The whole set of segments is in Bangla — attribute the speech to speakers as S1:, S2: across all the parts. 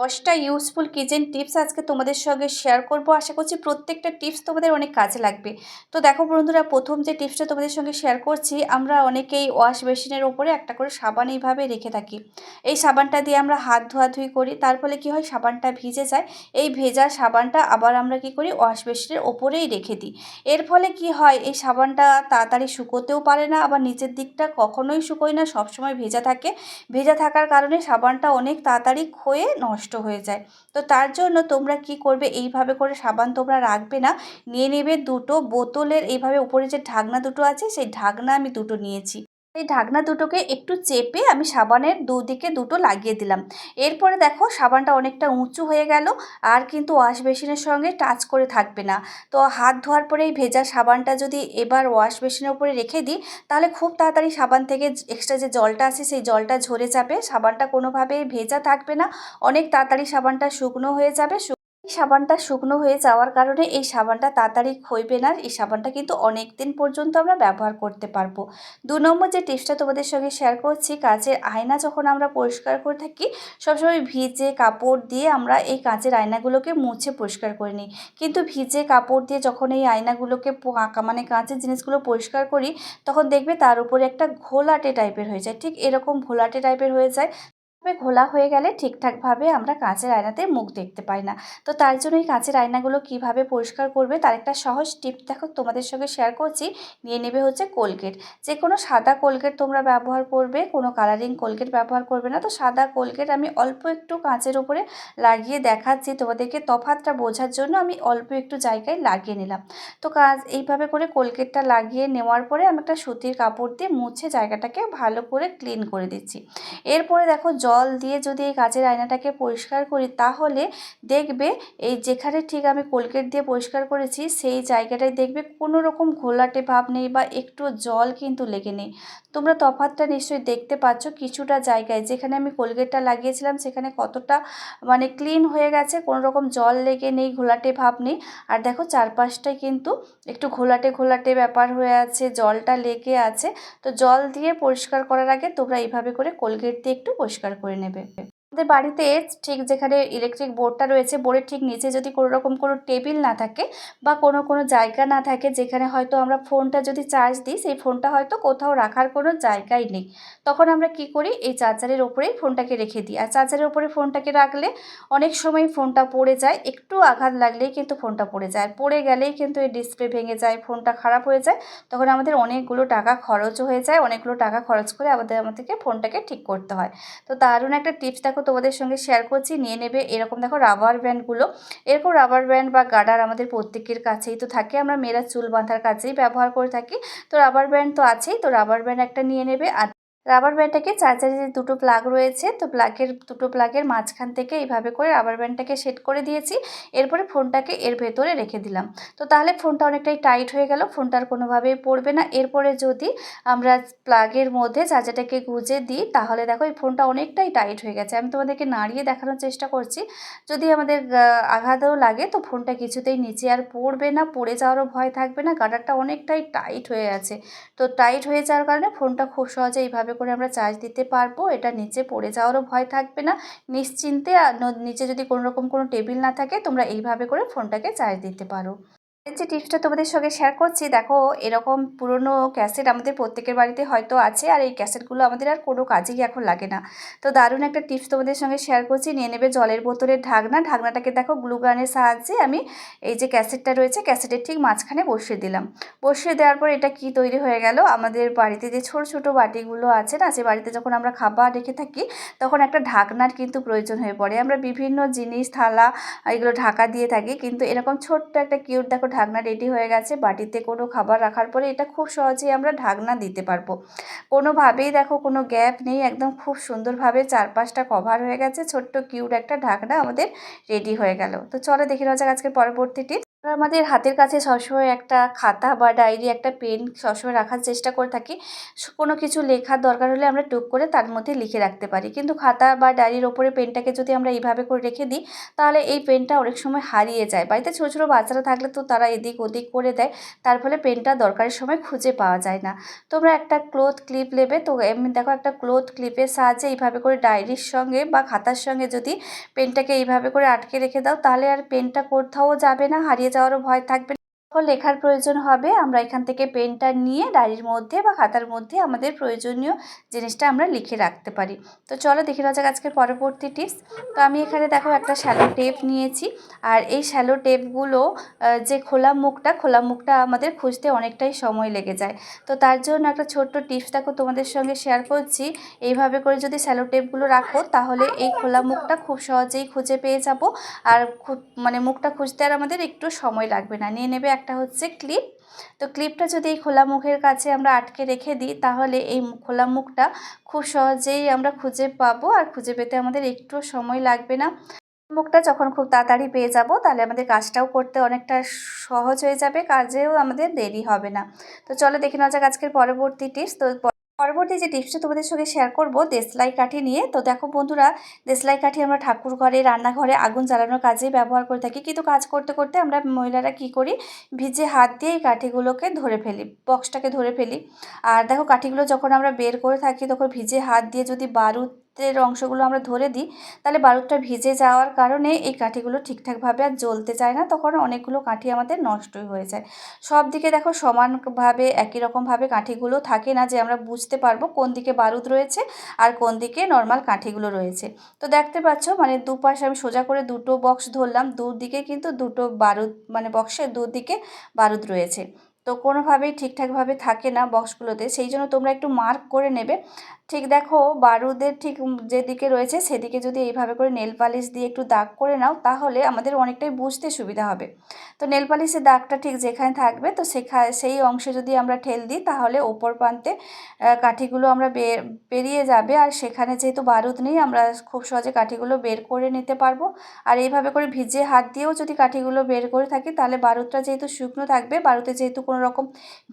S1: দশটা ইউজফুল কিচেন টিপস আজকে তোমাদের সঙ্গে শেয়ার করব। আশা করছি প্রত্যেকটা টিপস তোমাদের অনেক কাজে লাগবে। তো দেখো বন্ধুরা, প্রথম যে টিপসটা তোমাদের সঙ্গে শেয়ার করছি, আমরা অনেকেই ওয়াশ বেসিনের ওপরে একটা করে সাবান এইভাবে রেখে থাকি। এই সাবানটা দিয়ে আমরা হাত ধোয়াধুয়ি করি, তার ফলে কী হয়, সাবানটা ভিজে যায়। এই ভেজা সাবানটা আবার আমরা কি করি ওয়াশ বেসিনের ওপরেই রেখে দিই। এর ফলে কি হয়, এই সাবানটা তাড়াতাড়ি শুকোতেও পারে না, আবার নিচের দিকটা কখনোই শুকোয় না, সবসময় ভেজা থাকে। ভেজা থাকার কারণে সাবানটা অনেক তাড়াতাড়ি ক্ষয়ে নষ্ট নষ্ট হয়ে যায়। তো তার জন্য তোমরা কি করবে? এইভাবে করে সাবান তোমরা রাখবে না। নিয়ে নেবে দুটো বোতলের, এইভাবে উপরে যে ঢাকনা দুটো আছে, সেই ঢাকনা আমি দুটো নিয়েছি। এই ঢাকনা দুটোকে একটু চেপে আমি সাবানের দুদিকে দুটো লাগিয়ে দিলাম। এরপরে দেখো সাবানটা অনেকটা উঁচু হয়ে গেল, আর কিন্তু ওয়াশ বেসিনের সঙ্গে টাচ করে থাকবে না। তো হাত ধোয়ার পরে এই ভেজা সাবানটা যদি এবার ওয়াশ বেসিনের উপরে রেখে দিই, তাহলে খুব তাড়াতাড়ি সাবান থেকে এক্সট্রা যে জলটা আছে সেই জলটা ঝরে যাবে। সাবানটা কোনোভাবেই ভেজা থাকবে না, অনেক তাড়াতাড়ি সাবানটা শুকনো হয়ে যাবে সাবানটা শুকনো হয়ে যাওয়ার কারণে এই সাবানটা তাড়াতাড়ি ক্ষইবে না। এই সাবানটা কিন্তু অনেক দিন পর্যন্ত আমরা ব্যবহার করতে পারব। দু নম্বর যে টিপসটা তোমাদের সঙ্গে শেয়ার করছি, কাঁচের আয়না যখন আমরা পরিষ্কার করে থাকি, সবসময় ভিজে কাপড় দিয়ে আমরা এই কাঁচের আয়নাগুলোকে মুছে পরিষ্কার করে নিই। কিন্তু ভিজে কাপড় দিয়ে যখন এই আয়নাগুলোকে আঁকা মানে কাঁচের জিনিসগুলো পরিষ্কার করি, তখন দেখবে তার উপরে একটা ঘোলাটে টাইপের হয়ে যায়। ঠিক এরকম ঘোলাটে টাইপের হয়ে যায়। তবে ঘোলা হয়ে গেলে ঠিকঠাকভাবে আমরা কাঁচের আয়নাতে মুখ দেখতে পাই না। তো তার জন্য এই কাঁচের আয়নাগুলো কীভাবে পরিষ্কার করবে তার একটা সহজ টিপ দেখো তোমাদের সঙ্গে শেয়ার করছি। নিয়ে নেবে হচ্ছে কোলগেট যে কোনো সাদা কোলগেট তোমরা ব্যবহার করবে, কোনো কালারিং কোলগেট ব্যবহার করবে না। তো সাদা কোলগেট আমি অল্প একটু কাঁচের ওপরে লাগিয়ে দেখাচ্ছি তোমাদেরকে তফাতটা বোঝার জন্য আমি অল্প একটু জায়গায় লাগিয়ে নিলাম। তো কাজ এইভাবে করে কোলগেটটা লাগিয়ে নেওয়ার পরে আমি একটা সুতির কাপড় দিয়ে মুছে জায়গাটাকে ভালো করে ক্লিন করে দিচ্ছি। এরপরে দেখো জল দিয়ে যদি এই কাচের আয়নাটাকে পরিষ্কার করি, তাহলে দেখবে এই যেখানে ঠিক আমি কোলগেট দিয়ে পরিষ্কার করেছি, সেই জায়গাটায় দেখবে কোনো রকম ঘোলাটে ভাব নেই বা একটু জল কিন্তু লেগে নেই। তোমরা তফাতটা নিশ্চয়ই দেখতে পাচ্ছ কিছুটা জায়গায়। যেখানে আমি কোলগেটটা লাগিয়েছিলাম, সেখানে কতটা মানে ক্লিন হয়ে গেছে, কোনো রকম জল লেগে নেই, ঘোলাটে ভাব নেই। আর দেখো চারপাশটায় কিন্তু একটু ঘোলাটে ঘোলাটে ব্যাপার হয়ে আছে, জলটা লেগে আছে। তো জল দিয়ে পরিষ্কার করার আগে তোমরা এইভাবে করে কোলগেট দিয়ে একটু পরিষ্কার করে নেবে। আমাদের বাড়িতে ঠিক যেখানে ইলেকট্রিক বোর্ডটা রয়েছে বোর্ডের ঠিক নিচে যদি কোনো রকম কোনো টেবিল না থাকে বা কোনো কোনো জায়গা না থাকে যেখানে হয়তো আমরা ফোনটা যদি চার্জ দিই, সেই ফোনটা হয়তো কোথাও রাখার কোনো জায়গাই নেই। তখন আমরা কি করি, এই চার্জারের ওপরেই ফোনটাকে রেখে দিই। আর চার্জারের ওপরে ফোনটাকে রাখলে অনেক সময় ফোনটা পড়ে যায়, একটু আঘাত লাগলেই কিন্তু ফোনটা পড়ে যায়। পড়ে গেলেই কিন্তু এই ডিসপ্লে ভেঙে যায় ফোনটা খারাপ হয়ে যায়। তখন আমাদের অনেকগুলো টাকা খরচ হয়ে যায়, অনেকগুলো টাকা খরচ করে আমাদের, আমাদেরকে ফোনটাকে ঠিক করতে হয়। তো দারুণ একটা টিপস দেখো তোমাদের সঙ্গে শেয়ার করছি, নিয়ে নেবে। এরকম দেখো রাবার ব্যান্ডগুলো এরকম রাবার ব্যান্ড বা গার্ডার আমাদের প্রত্যেকের কাছেই তো থাকে। আমরা মেয়েরা চুল বাঁধার কাছেই ব্যবহার করে থাকি। তো রাবার ব্যান্ড তো আছেই। তো রাবার ব্যান্ড একটা নিয়ে নেবে আর রাবার ব্যান্ডটাকে চার্জারের যে দুটো প্লাগ রয়েছে, তো প্লাগের দুটো প্লাগের মাঝখান থেকে এইভাবে করে রাবার ব্যান্ডটাকে সেট করে দিয়েছি। এরপরে ফোনটাকে এর ভেতরে রেখে দিলাম। তো তাহলে ফোনটা অনেকটাই টাইট হয়ে গেল ফোনটার কোনোভাবেই পড়বে না। এরপরে যদি আমরা প্লাগের মধ্যে চার্জারটাকে গুঁজে দিই, তাহলে দেখো এই ফোনটা অনেকটাই টাইট হয়ে গেছে। আমি তোমাদেরকে নাড়িয়ে দেখানোর চেষ্টা করছি। যদি আমাদের আঘাতও লাগে, তো ফোনটা কিছুতেই নিচে আর পড়বে না, পড়ে যাওয়ারও ভয় থাকবে না। গাডারটা অনেকটাই টাইট হয়ে আছে। তো টাইট হয়ে যাওয়ার কারণে ফোনটা খুব সহজে এইভাবে করে আমরা চার্জ দিতে পারব, এটা নিচে পড়ে যাওয়ারও ভয় থাকবে না। নিশ্চিন্তে নিচে যদি কোনো রকম কোনো টেবিল না থাকে, তোমরা এইভাবে করে ফোনটাকে চার্জ দিতে পারো। যে টিপসটা তোমাদের সঙ্গে শেয়ার করছি, দেখো এরকম পুরনো ক্যাসেট আমাদের প্রত্যেকের বাড়িতে হয়তো আছে আর এই ক্যাসেটগুলো আমাদের আর কোনো কাজেই এখন লাগে না। তো দারুণ একটা টিপস তোমাদের সঙ্গে শেয়ার করছি, নিয়ে নেবে জলের বোতলের ঢাকনা, ঢাকনাটাকে দেখো গ্লুগানের সাহায্যে আমি এই যে ক্যাসেটটা রয়েছে ক্যাসেটের ঠিক মাঝখানে বসিয়ে দিলাম। বসিয়ে দেওয়ার পর এটা কি তৈরি হয়ে গেল? আমাদের বাড়িতে যে ছোট ছোট বাটিগুলো আছে না, সে বাড়িতে যখন আমরা খাবার রেখে থাকি, তখন একটা ঢাকনার কিন্তু প্রয়োজন হয়ে পড়ে। আমরা বিভিন্ন জিনিস, থালা এগুলো ঢাকা দিয়ে থাকি, কিন্তু এরকম ছোট্ট একটা কিউট দেখো ঢাকনা রেডি হয়ে গেছে, বাটিতে কোনো খাবার রাখার পরে এটা খুব সহজেই আমরা ঢাকনা দিতে পারব। কোনোভাবেই দেখো কোনো গ্যাপ নেই, একদম খুব সুন্দরভাবে চারপাশটা কভার হয়ে গেছে, ছোট্ট কিউট একটা ঢাকনা আমাদের রেডি হয়ে গেল। তো চলো দেখে নেওয়া যাক আজকে পরবর্তী আমরা আমাদের হাতের কাছে সবসময় একটা খাতা বা ডায়েরি, একটা পেন সবসময় রাখার চেষ্টা করে থাকি। কোনো কিছু লেখার দরকার হলে আমরা টুক করে তার মধ্যে লিখে রাখতে পারি। কিন্তু খাতা বা ডায়েরির ওপরে পেনটাকে যদি আমরা এইভাবে করে রেখে দিই, তাহলে এই পেনটা অনেক সময় হারিয়ে যায়। বাড়িতে ছোটো ছোটো বাচ্চারা থাকলে তো তারা এদিক ওদিক করে দেয়, তার ফলে পেনটা দরকারের সময় খুঁজে পাওয়া যায় না। তোমরা একটা ক্লোথ ক্লিপ নেবে, তো এমনি দেখো একটা ক্লোথ ক্লিপের সাহায্যে এইভাবে করে ডায়েরির সঙ্গে বা খাতার সঙ্গে যদি পেনটাকে এইভাবে করে আটকে রেখে দাও, তাহলে আর পেনটা কোথাও যাবে না, হারিয়ে যাওয়ারও ভয় থাকবে লেখার প্রয়োজন হবে। আমরা এখান থেকে পেনটা নিয়ে ডায়েরির মধ্যে বা খাতার মধ্যে আমাদের প্রয়োজনীয় জিনিসটা আমরা লিখে রাখতে পারি। তো চলো দেখে নেওয়া যাক আজকের পরবর্তী টিপস। তো আমি এখানে দেখো একটা শ্যালো টেপ নিয়েছি। আর এই শ্যালো টেপগুলো যে খোলা মুখটা খোলা মুখটা আমাদের খুঁজতে অনেকটাই সময় লেগে যায়। তো তার জন্য একটা ছোট্ট টিপস দেখো তোমাদের সঙ্গে শেয়ার করছি। এইভাবে করে যদি স্যালো টেপগুলো রাখো, তাহলে এই খোলা মুখটা খুব সহজেই খুঁজে পেয়ে যাব। আর মানে মুখটা খুঁজতে আর আমাদের একটু সময় লাগবে না। নিয়ে নেবে একটা হচ্ছে ক্লিপ। তো ক্লিপটা যদি এই খোলা মুখের কাছে আমরা আটকে রেখে দিই, তাহলে এই খোলা মুখটা খুব সহজেই আমরা খুঁজে পাবো আর খুঁজে পেতে আমাদের একটু সময় লাগবে না। মুখটা যখন খুব তাড়াতাড়ি পেয়ে যাব, তাহলে আমাদের কাজটাও করতে অনেকটা সহজ হয়ে যাবে, কাজেও আমাদের দেরি হবে না। তো চলো দেখে নেওয়া যাক আজকের পরবর্তী টিপস তো পরবর্তী যে টিপসটা তোমাদের সঙ্গে শেয়ার করব, দেশলাই কাঠি নিয়ে। তো দেখো বন্ধুরা, দেশলাই কাঠি আমরা ঠাকুর ঘরে, রান্নাঘরে আগুন জ্বালানোর কাজে ব্যবহার করে থাকি। কিন্তু কাজ করতে করতে আমরা মহিলারা কি করি? ভিজে হাত দিয়ে এই কাঠিগুলোকে ধরে ফেলি বক্সটাকে ধরে ফেলি। আর দেখো কাঠিগুলো যখন আমরা বের করে থাকি, তখন ভিজে হাত দিয়ে যদি বারুদের অংশগুলো আমরা ধরে দিই, তাহলে বারুদটা ভিজে যাওয়ার কারণে এই কাঠিগুলো ঠিকঠাকভাবে আর জ্বলতে চায় না, তখন অনেকগুলো কাঠি আমাদের নষ্টই হয়ে যায়। সব দিকে দেখো সমানভাবে একই রকমভাবে কাঠিগুলো থাকে না যে আমরা বুঝতে পারব কোন দিকে বারুদ রয়েছে আর কোন দিকে নর্মাল কাঠিগুলো রয়েছে। তো দেখতে পাচ্ছ মানে দুপাশে আমি সোজা করে দুটো বক্স ধরলাম, দুদিকে কিন্তু দুটো বারুদ মানে বক্সের দুদিকে বারুদ রয়েছে। তো কোনোভাবেই ঠিকঠাকভাবে থাকে না বক্সগুলোতে সেই জন্য তোমরা একটু মার্ক করে নেবে। ঠিক দেখো বারুদের ঠিক যেদিকে রয়েছে সেদিকে যদি এইভাবে করে নেল পালিশ দিয়ে একটু দাগ করে নাও তাহলে আমাদের অনেকটাই বুঝতে সুবিধা হবে। তো নেল পালিশের দাগটা ঠিক যেখানে থাকবে তো সেখা সেই অংশে যদি আমরা ঠেল দিই তাহলে ওপর প্রান্তে কাঠিগুলো আমরা বের বেরিয়ে যাবে আর সেখানে যেহেতু বারুদ নেই আমরা খুব সহজে কাঠিগুলো বের করে নিতে পারব। আর এইভাবে করে ভিজে হাত দিয়েও যদি কাঠিগুলো বের করে থাকি তাহলে বারুদটা যেহেতু শুকনো থাকবে, বারুদে যেহেতু কোনো রকম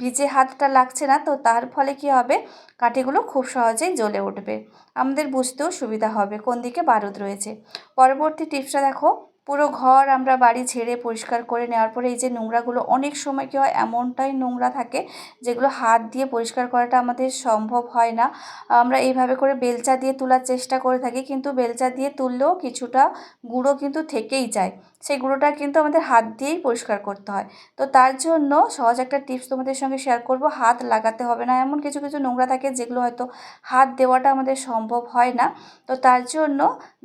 S1: ভিজে হাতটা লাগছে না তো তার ফলে কি হবে? কাঠিগুলো খুব সহজেই জ্বলে উঠবে। আমাদের বুঝতেও সুবিধা হবে কোন দিকে বারুদ রয়েছে। পরবর্তী টিপসটা দেখো, পুরো ঘর আমরা বাড়ি ছেড়ে পরিষ্কার করে নেওয়ার পরে এই যে নোংরাগুলো অনেক সময় কী হয়, এমনটাই নোংরা থাকে যেগুলো হাত দিয়ে পরিষ্কার করাটা আমাদের সম্ভব হয় না। আমরা এইভাবে করে বেলচা দিয়ে তোলার চেষ্টা করে থাকি, কিন্তু বেলচা দিয়ে তুললেও কিছুটা গুঁড়ো কিন্তু থেকেই যায়। সেই গুঁড়োটা কিন্তু আমাদের হাত দিয়েই পরিষ্কার করতে হয়। তো তার জন্য সহজ একটা টিপস তোমাদের সঙ্গে শেয়ার করব, হাত লাগাতে হবে না। এমন কিছু কিছু নোংরা থাকে যেগুলো হয়তো হাত দেওয়াটা আমাদের সম্ভব হয় না। তো তার জন্য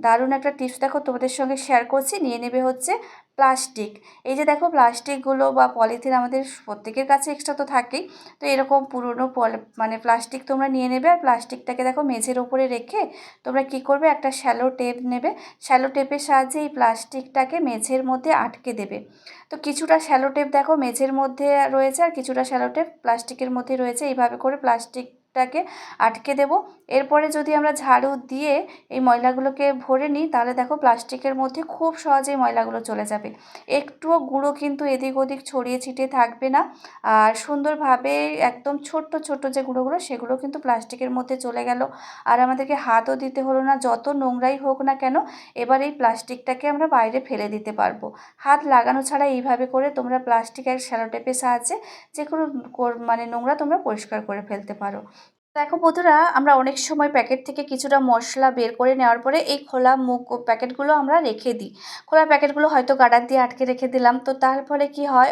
S1: দারুণ একটা টিপস দেখো তোমাদের সঙ্গে শেয়ার করছি। নিয়ে নেবে হচ্ছে প্লাস্টিক। এই যে দেখো, প্লাস্টিকগুলো বা পলিথিন আমাদের প্রত্যেকের কাছে এক্সট্রা তো থাকেই। তো এরকম পুরনো পল মানে প্লাস্টিক তোমরা নিয়ে নেবে আর প্লাস্টিকটাকে দেখো মেঝের ওপরে রেখে তোমরা কি করবে? একটা শ্যালো টেপ নেবে। শ্যালো টেপের সাহায্যে এই প্লাস্টিকটাকে মেঝের মধ্যে আটকে দেবে। তো কিছুটা শ্যালো টেপ দেখো মেঝের মধ্যে রয়েছে আর কিছুটা শ্যালো টেপ প্লাস্টিকের মধ্যে রয়েছে। এইভাবে করে প্লাস্টিকটাকে আটকে দেবো। এরপরে যদি আমরা ঝাড়ু দিয়ে এই ময়লাগুলোকে ভরে নিই, তাহলে দেখো প্লাস্টিকের মধ্যে খুব সহজেই ময়লাগুলো চলে যাবে। একটুও গুঁড়ো কিন্তু এদিক ওদিক ছড়িয়ে ছিটিয়ে থাকবে না। আর সুন্দরভাবে একদম ছোট্ট ছোট্ট যে গুঁড়োগুলো, সেগুলো কিন্তু প্লাস্টিকের মধ্যে চলে গেল। আর আমাদেরকে হাতও দিতে হলো না, যত নোংরাই হোক না কেন, এবার এই প্লাস্টিকটাকে আমরা বাইরে ফেলে দিতে পারব। হাত লাগানো ছাড়া এইভাবে করে তোমরা প্লাস্টিক আর শ্যালোটেপের সাহায্যে যে কোনো মানে নোংরা তোমরা পরিষ্কার করে ফেলতে পারো। দেখো বন্ধুরা, আমরা অনেক সময় প্যাকেট থেকে কিছুটা মশলা বের করে নেওয়ার পরে এই খোলা মুখ প্যাকেটগুলো আমরা রেখে দিই। খোলা প্যাকেটগুলো হয়তো গার্ডার দিয়ে আটকে রেখে দিলাম। তো তার ফলে কী হয়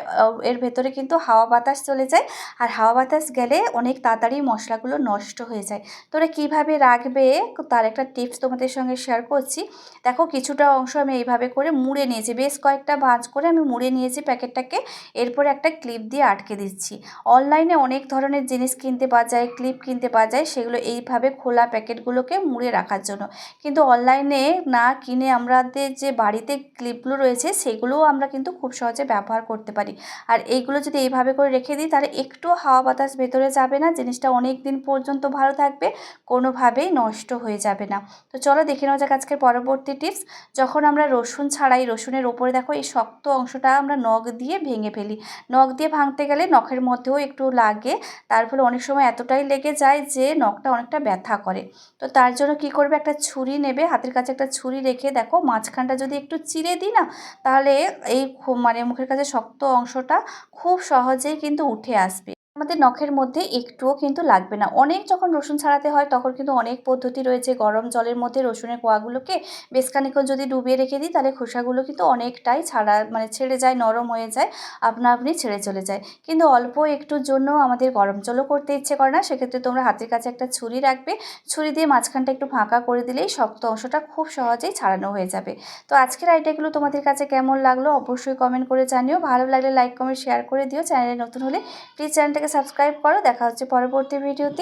S1: এর ভেতরে কিন্তু হাওয়া বাতাস চলে যায় আর হাওয়া বাতাস গেলে অনেক তাড়াতাড়ি মশলাগুলো নষ্ট হয়ে যায়। তোরা কীভাবে রাখবে, তার একটা টিপস তোমাদের সঙ্গে শেয়ার করছি। দেখো, কিছুটা অংশ আমি এইভাবে করে মুড়ে নিয়েছি। বেশ কয়েকটা ভাঁজ করে আমি মুড়ে নিয়েছি প্যাকেটটাকে। এরপরে একটা ক্লিপ দিয়ে আটকে দিচ্ছি। অনলাইনে অনেক ধরনের জিনিস কিনতে পাওয়া যায়, ক্লিপ কিনতে পাওয়া যায় সেগুলো এইভাবে খোলা প্যাকেটগুলোকে মুড়ে রাখার জন্য। কিন্তু অনলাইনে না কিনে আমাদের যে বাড়িতে ক্লিপগুলো রয়েছে সেগুলোও আমরা কিন্তু খুব সহজে ব্যবহার করতে পারি। আর এইগুলো যদি এইভাবে করে রেখে দিই তাহলে একটু হাওয়া বাতাস ভেতরে যাবে না, জিনিসটা অনেক দিন পর্যন্ত ভালো থাকবে, কোনোভাবেই নষ্ট হয়ে যাবে না। তো চলো দেখে নেওয়া যাক আজকের পরবর্তী টিপস। যখন আমরা রসুন ছাড়াই, রসুনের ওপরে দেখো এই শক্ত অংশটা আমরা নখ দিয়ে ভেঙে ফেলি। নখ দিয়ে ভাঙতে গেলে নখের মধ্যেও একটু লাগে, তার ফলে অনেক সময় এতটাই লেগে যায় যে নখটা অনেকটা ব্যথা করে। তো তার জন্য কি করবে? একটা ছুরি নেবে, হাতের কাছে একটা ছুরি রেখে দেখো মাঝখানটা যদি একটু চিরে দিই না, তাহলে এই মানে মুখের কাছে শক্ত অংশটা খুব সহজেই কিন্তু উঠে আসবে। আমাদের নখের মধ্যে একটুও কিন্তু লাগবে না। অনেক যখন রসুন ছাড়াতে হয়, তখন কিন্তু অনেক পদ্ধতি রয়েছে। গরম জলের মধ্যে রসুনের কোয়াগুলোকে বেশ খানিক্ষণ যদি ডুবিয়ে রেখে দিই, তাহলে খোসাগুলো কিন্তু অনেকটাই ছাড়া মানে ছেড়ে যায়, নরম হয়ে যায়, আপনা আপনি ছেড়ে চলে যায়। কিন্তু অল্প একটুর জন্য আমাদের গরম জলও করতে ইচ্ছে করে না। সেক্ষেত্রে তোমরা হাতের কাছে একটা ছুরি রাখবে। ছুরি দিয়ে মাঝখানটা একটু ফাঁকা করে দিলেই শক্ত অংশটা খুব সহজেই ছাড়ানো হয়ে যাবে। তো আজকের আইডিয়াগুলো তোমাদের কাছে কেমন লাগল অবশ্যই কমেন্ট করে জানিও। ভালো লাগলে লাইক কমেন্ট শেয়ার করে দিও। চ্যানেলে নতুন হলে প্লিজ চ্যানেলটাকে সাবস্ক্রাইব করো। দেখা হচ্ছে পরবর্তী ভিডিওতে